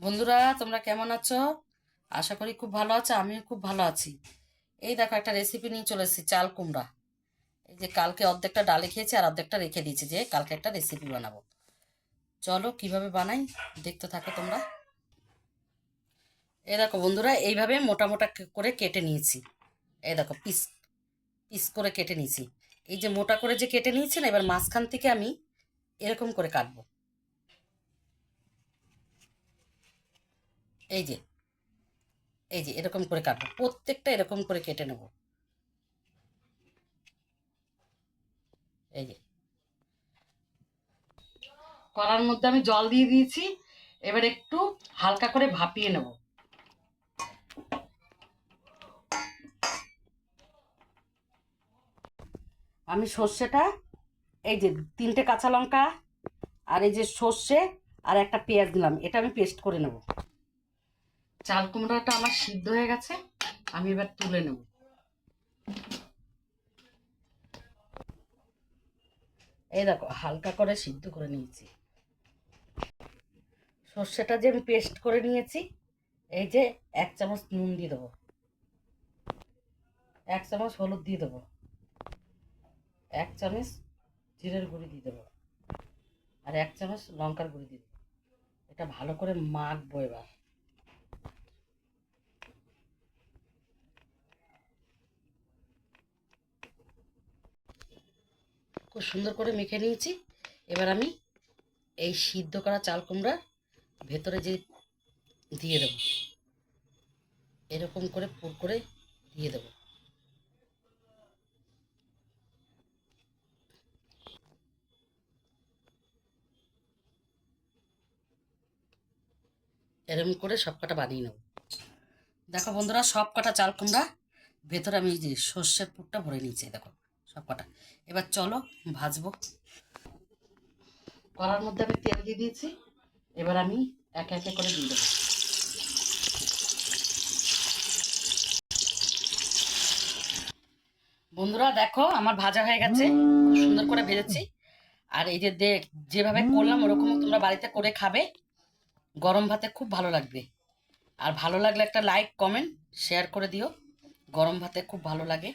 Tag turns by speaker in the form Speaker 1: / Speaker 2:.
Speaker 1: বন্ধুরা, তোমরা কেমন আছো? আশা করি খুব ভালো আছো, আমিও খুব ভালো আছি। এই দেখো, একটা রেসিপি নিয়ে চলে এসেছি, চাল কুমড়া। এই যে কালকে অর্ধেকটা ডালে খেয়েছি আর অর্ধেকটা রেখে দিয়েছি যে কালকে একটা রেসিপি বানাবো। চলো, কীভাবে বানাই? দেখতে থাকো তোমরা। এই দেখো বন্ধুরা, এইভাবে মোটা মোটা করে কেটে নিয়েছি। এই দেখো, পিস পিস করে কেটে নিয়েছি। এই যে মোটা করে যে কেটে নিয়েছি না, এবার মাঝখান থেকে আমি এরকম করে কাটবো। এই যে এই যে, এরকম করে কাটবো। প্রত্যেকটা এরকম করে কেটে নেব। এই যে। কড়ার মধ্যে আমি জল দিয়ে দিয়েছি। এবার একটু হালকা করে ভাপিয়ে নেব। আমি সর্ষেটা, এই যে তিনটে কাঁচা লঙ্কা আর এই যে সর্ষে আর একটা পেঁয়াজ দিলাম। এটা আমি পেস্ট করে নেব। চাল কুমড়াটা আমার সিদ্ধ হয়ে গেছে, আমি এবার তুলে নেব। এই দেখো, হালকা করে সিদ্ধ করে নিয়েছি। সর্ষেটা যে আমি পেস্ট করে নিয়েছি, এই যে এক চামচ নুন দিয়ে দেবো। এক চামচ হলুদ দিয়ে দেবো। এক চামচ জিরের গুঁড়ি দিয়ে দেবো। আর এক চামচ লঙ্কার গুঁড়ি দিয়ে দেবো। এটা ভালো করে মাখবো এবার। খুব সুন্দর করে মেখে নিয়েছি। এবার আমি এই সিদ্ধ করা চাল কুমড়া ভেতরে যে দিয়ে দেবো, এরকম করে পুর করে দিয়ে দেবো। এরকম করে সব কটা বানিয়ে নেব। দেখো বন্ধুরা সব কটা চাল কুমড়া ভেতরে আমি সর্ষের পুরটা ভরে নিয়েছি, দেখো। সব কটা। এবার চলো ভাজবো। কড়ার মধ্যে আমি তেল দিয়ে দিয়েছি। এবার আমি একে একে করে দিয়ে দেবো। বন্ধুরা দেখো আমার ভাজা হয়ে গেছে। খুব সুন্দর করে ভেজেছি। আর এই যে দেখ যেভাবে করলাম ওরকমও তোমরা বাড়িতে করে খাবে। গরম ভাতে খুব ভালো লাগবে। আর ভালো লাগলে একটা লাইক কমেন্ট শেয়ার করে দিও। গরম ভাতে খুব ভালো লাগে।